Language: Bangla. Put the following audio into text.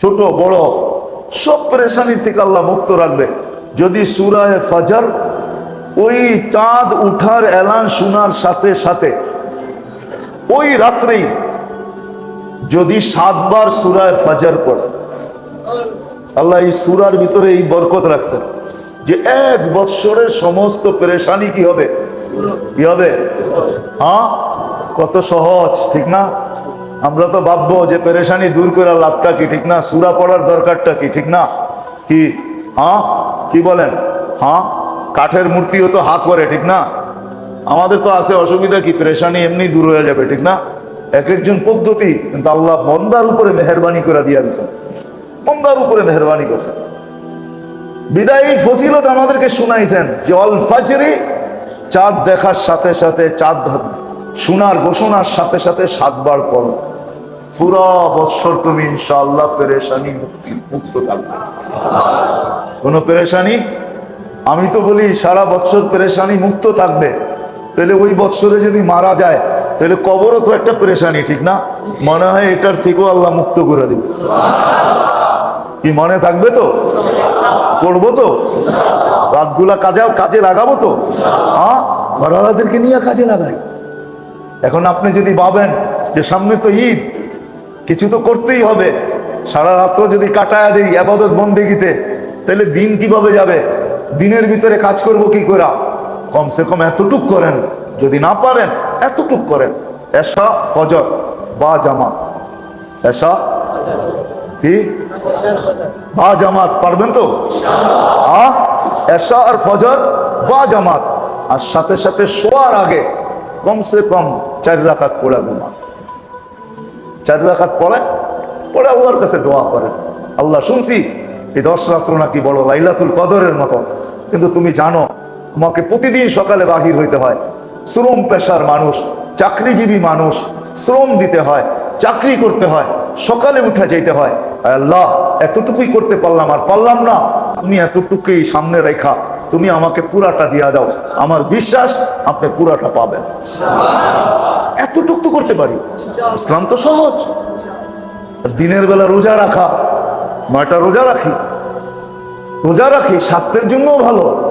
ছোট, বড়, সব পরেশানির থেকে আল্লাহ মুক্ত রাখবে। যদি সুরায় ফাজার ওই চাঁদ উঠার এলান শোনার সাথে সাথে ওই রাত্রেই যদি সাতবার সুরায় ফাজার পড়ে, আল্লাহ এই সুরার ভিতরে এই বরকত রাখছেন যে এক বৎসরের সমস্ত পেরেশানি কি হবে? কি হবে? হ্যাঁ? কত সহজ, ঠিক না? আমরা তো ভাববো যে পেরেশানি দূর করার লাভটা কি, ঠিক না? সুরা পড়ার দরকারটা কি, ঠিক না? কি? হ্যাঁ? কি বলেন? হ্যাঁ? কাঠের মূর্তিও তো হা করে, ঠিক না? আমাদের তো আছে অসুবিধা কি? পেরেশানি এমনি দূর হয়ে যাবে, ঠিক না? এক একজন পদ্ধতি কিন্তু আল্লাহ মন্দার উপরে মেহরবানি করে দিয়া দিয়েছেন। মন্দার উপরে মেহরবানি করছেন। বিদায়ী এই ফজিলত আমাদেরকে শুনাইছেন যে, অল ফাজরে চাঁদ দেখার সাথে সাথে, চাঁদ শোনার ঘোষণার সাথে সাথে সাতবার পড়ো। পুরা বৎসর তুমি ইনশাআল্লাহ পেরেশানি মুক্তি মুক্ত থাকবে। কোনো পেরেশানি? আমি তো বলি সারা বৎসর পেরেশানি মুক্ত থাকবে। তাহলে ওই বৎসরে যদি মারা যায়, তাহলে কবরও তো একটা পেরেশানি, ঠিক না? মনে হয় এটার থেকেও আল্লাহ মুক্ত করে দিবে। কি মনে থাকবে তো? করব তো? রাতগুলা কাজে কাজে লাগাবো তো? হ্যাঁ? ঘরওয়ালাদেরকে নিয়ে কাজে লাগাই। এখন আপনি যদি ভাবেন যে সামনে তো ঈদ কিছু তো করতেই হবে। সারা রাত্র যদি কাটায় দিই আবাদত বন্দিগিতে, তাহলে দিন কীভাবে যাবে? দিনের ভিতরে কাজ করব কি করা কমসে কম এতটুক করেন, যদি না পারেন এতটুক করেন। এসা ফজর, বা জামাত। এসা কি? বা জামাত, পারবেন তো? এসা আর ফজর, বা জামাত। আর সাথে সাথে শোয়ার আগে কমসে কম চার রাখাত পড়া ঘুমা চার রাখাত পড়ে পরে আল্লাহর কাছে দোয়া করেন। আল্লাহ, শুনছি, এই দশ রাত্র নাকি বড় লাইলাতুল কদরের মতো। কিন্তু তুমি জানো, আমাকে প্রতিদিন সকালে বাহির হইতে হয়। শ্রম পেশার মানুষ, চাকরিজীবী মানুষ, শ্রম দিতে হয়, চাকরি করতে হয়, সকালে উঠে যেতে হয়। আল্লাহ, এতটুকুই করতে পারলাম আর পারলাম না। তুমি এতটুকুই সামনে রেখা, তুমি আমাকে পুরাটা দিয়া দাও। আমার বিশ্বাস, আপনি পুরাটা পাবেন। করতে পারি। ইসলাম তো সহজ। দিনের বেলা রোজা রাখা, নয়টা রোজা রাখি। রোজা রাখি, স্বাস্থ্যের জন্যও ভালো।